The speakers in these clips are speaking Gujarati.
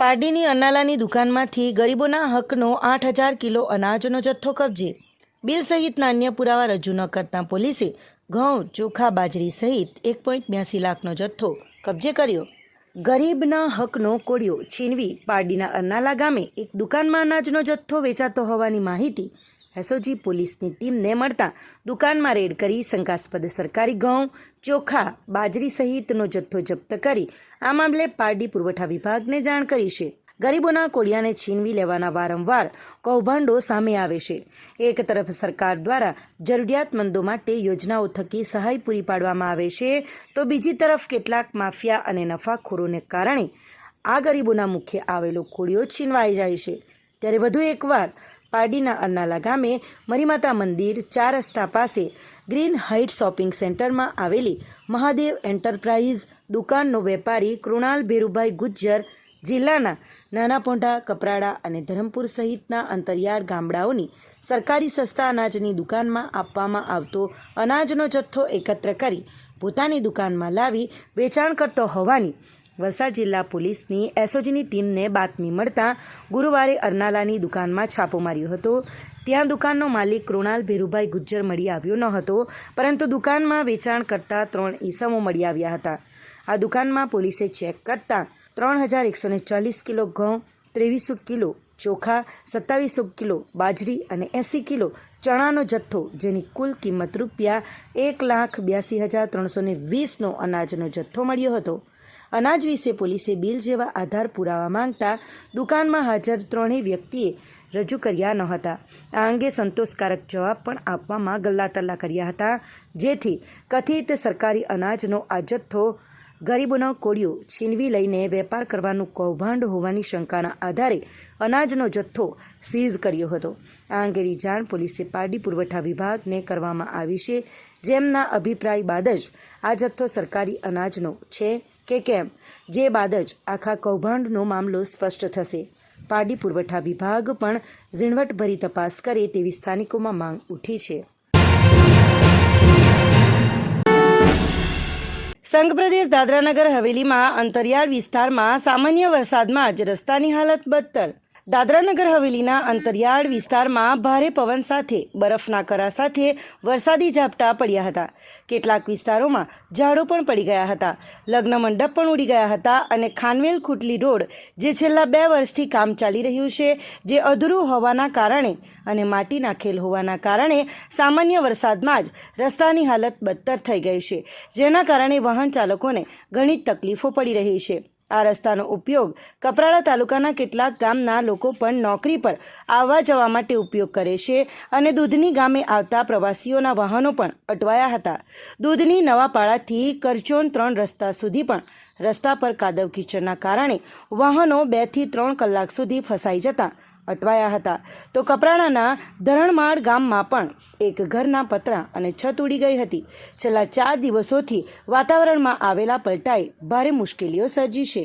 પારડીની અનાલાની દુકાનમાંથી ગરીબોના હકનો આઠ હજાર કિલો અનાજનો જથ્થો કબજે. બિલ સહિતના અન્ય પુરાવા રજૂ ન કરતા પોલીસે ઘઉં, ચોખા, બાજરી સહિત એક પોઈન્ટ બ્યાસી લાખનો જથ્થો કબજે કર્યો. ગરીબના હકનો કોડિયો છીનવી પારડીના અરનાલા ગામે એક દુકાનમાં અનાજનો જથ્થો વેચાતો હોવાની માહિતી એસઓજી પોલીસની ટીમને મળતા દુકાનમાં રેડ કરી શંકાસ્પદ સરકારી ઘઉં, ચોખા, બાજરી સહિતનો જથ્થો જપ્ત કરી આ મામલે પારડી પુરવઠા વિભાગને જાણ કરી છે. ગરીબોના કોડિયાને છીનવી લેવાના વારંવાર કૌભાંડો સામે આવે છે. એક તરફ સરકાર દ્વારા જરૂરિયાતમંદો માટે યોજનાઓ થકી સહાય પૂરી પાડવામાં આવે છે, તો બીજી તરફ કેટલાક માફિયા અને નફાખોરોને કારણે આ ગરીબોના મુખ્ય આવેલો કોળિયો છીનવાઈ જાય છે. ત્યારે વધુ એકવાર પારડીના અરનાલા ગામે મરીમાતા મંદિર ચાર રસ્તા પાસે ગ્રીન હાઇટ શોપિંગ સેન્ટરમાં આવેલી મહાદેવ એન્ટરપ્રાઇઝ દુકાનનો વેપારી કૃણાલ ભેરુભાઈ ગુજ્જર જિલ્લાના નાના પોંઢા કપરાડા અને ધરમપુર સહિતના અંતરિયાળ ગામડાઓની સરકારી સસ્તા અનાજની દુકાનમાં આપવામાં આવતો અનાજનો જથ્થો એકત્ર કરી પોતાની દુકાનમાં લાવી વેચાણ કરતો હોવાની વલસાડ જિલ્લા પોલીસની એસઓજીની ટીમને બાતમી મળતા ગુરુવારે અરનાલાની દુકાનમાં છાપો માર્યો હતો. ત્યાં દુકાનનો માલિક કૃણાલ ભેરુભાઈ ગુજ્જર મળી આવ્યો ન હતો, પરંતુ દુકાનમાં વેચાણ કરતા ત્રણ ઈસમો મળી આવ્યા હતા. આ દુકાનમાં પોલીસે ચેક કરતા ત્રણ હજાર એકસો ને ચાલીસ કિલો ઘઉં, ત્રેવીસો કિલો ચોખા, સત્તાવીસો કિલો બાજરી અને એંસી કિલો ચણાનો જથ્થો, જેની કુલ કિંમત રૂપિયા એક લાખ બ્યાસી હજાર ત્રણસો વીસનો અનાજનો જથ્થો મળ્યો હતો. અનાજ વિશે પોલીસે બિલ જેવા આધાર પુરાવા માંગતા દુકાનમાં હાજર ત્રણેય વ્યક્તિએ રજૂ કર્યા ન હતા. આ અંગે સંતોષકારક જવાબ પણ આપવામાં ગલ્લાતલ્લા કર્યા હતા, જેથી કથિત સરકારી અનાજનો આ જથ્થો ગરીબોનો કોળિયો છીનવી લઈને વેપાર કરવાનું કૌભાંડ હોવાની શંકાના આધારે અનાજનો જથ્થો સીઝ કર્યો હતો. આ અંગેની જાણ પોલીસે પારડી પુરવઠા વિભાગને કરવામાં આવી છે, જેમના અભિપ્રાય બાદ જ આ જથ્થો સરકારી અનાજનો છે. કે કેમ? જે બાદ જ આખા કૌભાંડનો મામલો સ્પષ્ટ થશે. પાડી પુરવઠા વિભાગ પણ ઝીણવટભરી તપાસ કરે તેવી સ્થાનિકોમાં માંગ ઉઠી છે. સંઘ પ્રદેશ દાદરાનગર હવેલીમાં અંતરિયાળ વિસ્તારમાં સામાન્ય વરસાદમાં જ રસ્તાની હાલત બદતર. દાદરાનગર હવેલીના અંતરિયાળ વિસ્તારમાં ભારે પવન સાથે, બરફના કરા સાથે વરસાદી ઝાપટા પડ્યા હતા. કેટલાક વિસ્તારોમાં ઝાડો પણ પડી ગયા હતા. લગ્ન મંડપ પણ ઉડી ગયા હતા અને ખાનવેલ ખુટલી રોડ, જે છેલ્લા બે વર્ષથી કામ ચાલી રહ્યું છે, જે અધૂરું હોવાના કારણે અને માટી નાખેલ હોવાના કારણે સામાન્ય વરસાદમાં જ રસ્તાની હાલત બદતર થઈ ગઈ છે, જેના કારણે વાહન ચાલકોને ઘણી તકલીફો પડી રહી છે. આ રસ્તાનો ઉપયોગ કપરાડા તાલુકાના કેટલાક ગામના લોકો પણ નોકરી પર આવવા જવા માટે ઉપયોગ કરે છે અને દૂધની ગામે આવતા પ્રવાસીઓના વાહનો પણ અટવાયા હતા. દૂધની નવાપાડાથી કરચોન ત્રણ રસ્તા સુધી પણ રસ્તા પર કાદવ કીચડના કારણે વાહનો બેથી ત્રણ કલાક સુધી ફસાઈ જતા અટવાયા હતા. તો કપરાણાના ધરણમાળ ગામમાં પણ એક ઘરના પતરા અને છત ઉડી ગઈ હતી. છેલ્લા ચાર દિવસોથી વાતાવરણમાં આવેલા પલટાએ ભારે મુશ્કેલીઓ સર્જી છે.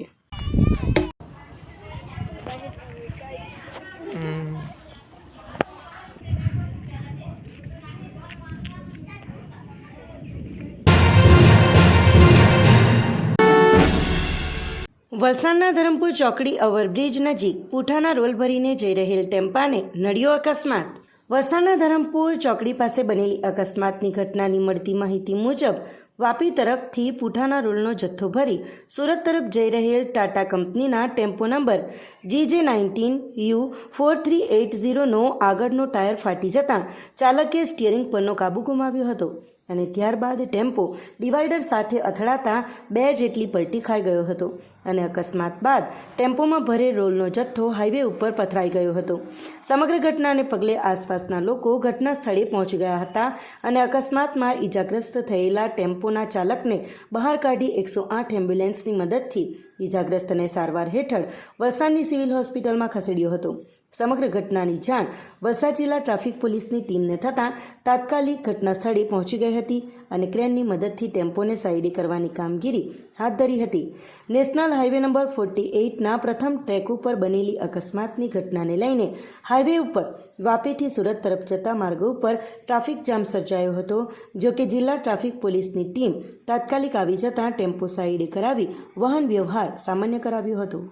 વલસાડના ધરમપુર ચોકડી ઓવરબ્રિજ નજીક પૂઠાના રોલ ભરીને જઈ રહેલ ટેમ્પાને નડ્યો અકસ્માત. વલસાડના ધરમપુર ચોકડી પાસે બનેલી અકસ્માતની ઘટનાની મળતી માહિતી મુજબ, વાપી તરફથી પૂઠાના રોલનો જથ્થો ભરી સુરત તરફ જઈ રહેલ ટાટા કંપનીના tempo number GJ nineteen U four three eight ઝીરોનો આગળનો ટાયર ફાટી જતાં ચાલકે સ્ટિયરિંગ પરનો કાબુ ગુમાવ્યો હતો. અને ત્યારબાદ ટેમ્પો ડિવાઈડર સાથે અથડાતા બે જેટલી પલટી ખાઈ ગયો હતો અને અકસ્માત બાદ ટેમ્પોમાં ભરે રોલનો જથ્થો હાઈવે ઉપર પથરાઈ ગયો હતો. સમગ્ર ઘટનાને પગલે આસપાસના લોકો ઘટના સ્થળે પહોંચી ગયા હતા અને અકસ્માતમાં ઈજાગ્રસ્ત થયેલા ટેમ્પોના ચાલકને બહાર કાઢી એકસો આઠ એમ્બ્યુલન્સની મદદથી ઈજાગ્રસ્તને સારવાર હેઠળ વલસાડની સિવિલ હોસ્પિટલમાં ખસેડ્યો હતો. સમગ્ર ઘટનાની જાણ વલસાડ જિલ્લા ટ્રાફિક પોલીસની ટીમને થતાં તાત્કાલિક ઘટના સ્થળે પહોંચી ગઈ હતી અને ક્રેનની મદદથી ટેમ્પોને સાઈડે કરવાની કામગીરી હાથ ધરી હતી. નેશનલ હાઈવે નંબર ફોર્ટી એઇટના પ્રથમ ટ્રેક ઉપર બનેલી અકસ્માતની ઘટનાને લઈને હાઈવે ઉપર વાપીથી સુરત તરફ જતા માર્ગો ઉપર ટ્રાફિક જામ સર્જાયો હતો, જો કે જિલ્લા ટ્રાફિક પોલીસની ટીમ તાત્કાલિક આવી જતાં ટેમ્પો સાઈડે કરાવી વાહન વ્યવહાર સામાન્ય કરાવ્યો હતો.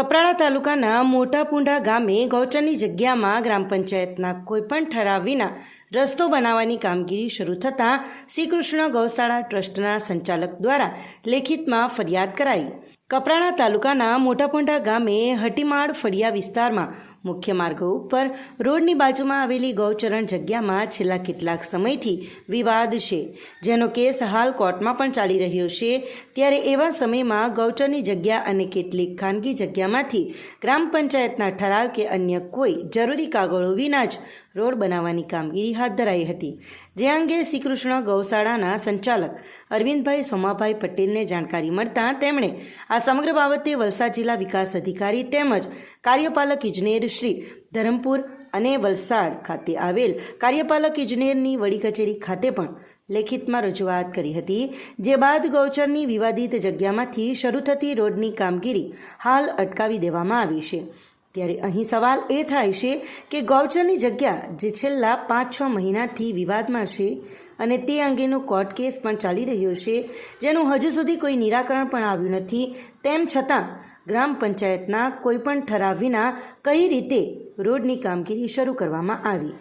કપરાડા તાલુકાના મોટા પુંઢા ગામે ગૌચરની જગ્યામાં ગ્રામ પંચાયતના કોઈપણ ઠરાવ વિના રસ્તો બનાવવાની કામગીરી શરૂ થતાં શ્રીકૃષ્ણ ગૌશાળા ટ્રસ્ટના સંચાલક દ્વારા લેખિતમાં ફરિયાદ કરાઈ. કપરાણા તાલુકાના મોટાપોંઢા ગામે હટીમાળ ફળિયા વિસ્તારમાં મુખ્ય માર્ગો ઉપર રોડની બાજુમાં આવેલી ગૌચરણ જગ્યામાં છેલ્લા કેટલાક સમયથી વિવાદ છે. જેનો કેસ હાલ કોર્ટમાં પણ ચાલી રહ્યો છે. ત્યારે એવા સમયમાં ગૌચરની જગ્યા અને કેટલીક ખાનગી જગ્યામાંથી ગ્રામ પંચાયતના ઠરાવ કે અન્ય કોઈ જરૂરી કાગળો વિના જ રોડ બનાવવાની કામગીરી હાથ ધરાઈ હતી. જે અંગે શ્રીકૃષ્ણ ગૌશાળાના સંચાલક અરવિંદભાઈ સોમાભાઈ પટેલને જાણકારી મળતા તેમણે આ સમગ્ર બાબતે વલસાડ જિલ્લા વિકાસ અધિકારી તેમજ કાર્યપાલક ઇજનેર શ્રી ધરમપુર અને વલસાડ ખાતે આવેલ કાર્યપાલક ઇજનેરની વડી કચેરી ખાતે પણ લેખિતમાં રજૂઆત કરી હતી, જે બાદ ગૌચરની વિવાદિત જગ્યામાંથી શરૂ થતી રોડની કામગીરી હાલ અટકાવી દેવામાં આવી છે. ત્યારે અહીં સવાલ એ થાય છે કે ગૌચરની જગ્યા જે છેલ્લા પાંચ છ મહિનાથી વિવાદમાં છે અને તે અંગેનો કોર્ટ કેસ પણ ચાલી રહ્યો છે, જેનું હજુ સુધી કોઈ નિરાકરણ પણ આવ્યું નથી, તેમ છતાં ગ્રામ પંચાયતના કોઈપણ ઠરાવ વિના કઈ રીતે રોડની કામગીરી શરૂ કરવામાં આવી?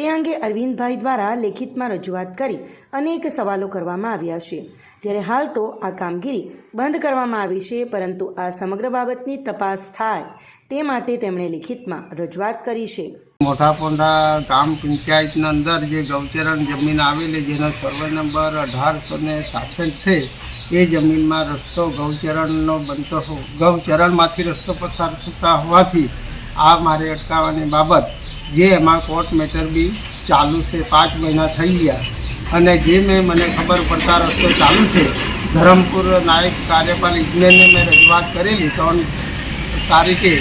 તે અંગે અરવિંદભાઈ દ્વારા લેખિતમાં રજૂઆત કરી અનેક સવાલો કરવામાં આવ્યા છે. ત્યારે હાલ તો આ કામગીરી બંધ કરવામાં આવી છે, પરંતુ આ સમગ્ર બાબતની તપાસ થાય તે માટે તેમણે લિખિતમાં રજૂઆત કરી છે. મોટાપોંડા ગામ પંચાયતના અંદર જે ગૌચરણ જમીન આવેલી જેનો સર્વે નંબર અઢારસો ને સાસઠ છે, એ જમીનમાં રસ્તો ગૌચરણનો બનતો ગૌચરણમાંથી રસ્તો પસાર થતા હોવાથી આ મારે અટકાવવાની બાબત જે એમાં કોર્ટ મેટર બી ચાલુ છે, પાંચ મહિના થઈ ગયા. અને જે મેં મને ખબર પડતા રસ્તો ચાલુ છે, ધરમપુર નાયક કાર્યપાલ ઇજનેરને મેં રજૂઆત કરેલી ત્રણ તારીખે.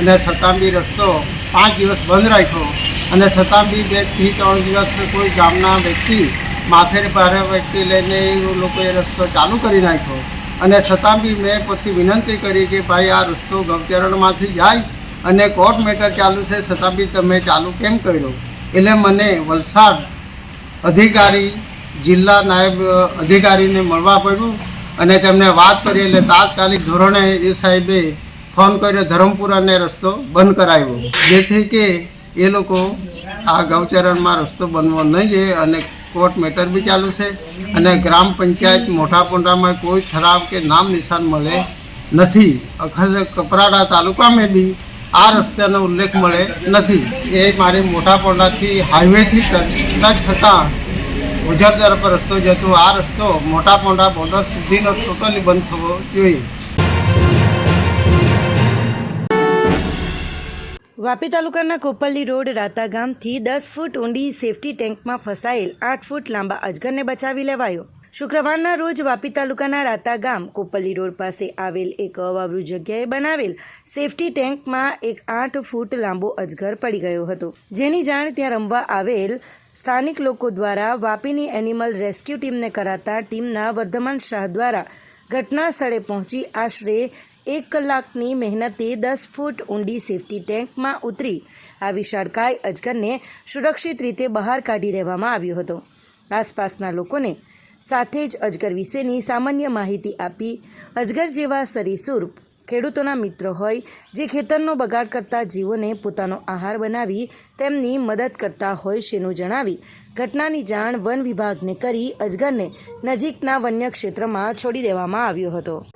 અને છતાં બી રસ્તો પાંચ દિવસ બંધ રાખ્યો. અને છતાં બી બેથી ત્રણ દિવસ કોઈ ગામના વ્યક્તિ, માથેર ભારે વ્યક્તિ લઈને એ લોકોએ રસ્તો ચાલુ કરી નાખ્યો. અને છતાં બી મેં પછી વિનંતી કરી કે ભાઈ આ રસ્તો ગૌચરણમાંથી જાય અને કોર્ટ મેટર ચાલુ છે, છતાં બી તમે ચાલુ કેમ કર્યો? એટલે મને વલસાડ અધિકારી, જિલ્લા નાયબ અધિકારીને મળવા પડ્યું અને તેમને વાત કરી એટલે તાત્કાલિક ધોરણે એ સાહેબે ફોન કર્યો, ધરમપુરાને રસ્તો બંધ કરાવ્યો. જેથી કે એ લોકો આ ગૌચરણમાં રસ્તો બનવો નહીં જોઈએ અને કોર્ટ મેટર બી ચાલુ છે અને ગ્રામ પંચાયત મોટા પોંડામાં કોઈ ઠરાવ કે નામ નિશાન મળે નથી. અખર કપરાડા તાલુકામાં બી આ રસ્તાનો ઉલ્લેખ મળે નથી. એ મારી મોટાપોંડાથી હાઈવેથી ટચ થતાં ઉજર તરફ રસ્તો જતો, આ રસ્તો મોટાપોંડા બોર્ડર સુધીનો ટોટલી બંધ થવો જોઈએ. વાપી તાલુકાના કોપલ્લી રોડ રાતા ગામથી દસ ફૂટ ઊંડી સેફટી ટેન્કમાં ફસાયેલ આઠ ફૂટ લાંબા અજગરને બચાવી લેવાયો. શુક્રવારના રોજ વાપી તાલુકાના રાતા ગામ કોપલી રોડ પાસે આવેલ એક અવાવરૂ જગ્યાએ બનાવેલ સેફટી ટેન્કમાં એક આઠ ફૂટ લાંબો અજગર પડી ગયો હતો. જેની જાણ ત્યાં રમવા આવેલ સ્થાનિક લોકો દ્વારા વાપીની એનિમલ રેસ્ક્યુ ટીમને કરાતા ટીમના વર્ધમાન શાહ દ્વારા ઘટના સ્થળે પહોંચી આશરે એક કલાકની મહેનતે દસ ફૂટ ઊંડી સેફટી ટેન્કમાં ઉતરી આ વિશાળકાય અજગરને સુરક્ષિત રીતે બહાર કાઢી લેવામાં આવ્યો હતો. આસપાસના લોકોને સાથે જ અજગર વિશેની સામાન્ય માહિતી આપી. અજગર જેવા સરીસૃપ ખેડૂતોના મિત્ર હોય, જે ખેતરનો બગાડ કરતા જીવોને પોતાનો આહાર બનાવી તેમની મદદ કરતા હોય શેનું જણાવી. ઘટનાની જાણ વન વિભાગને કરી અજગરને નજીકના વન્ય ક્ષેત્રમાં છોડી દેવામાં આવ્યો હતો.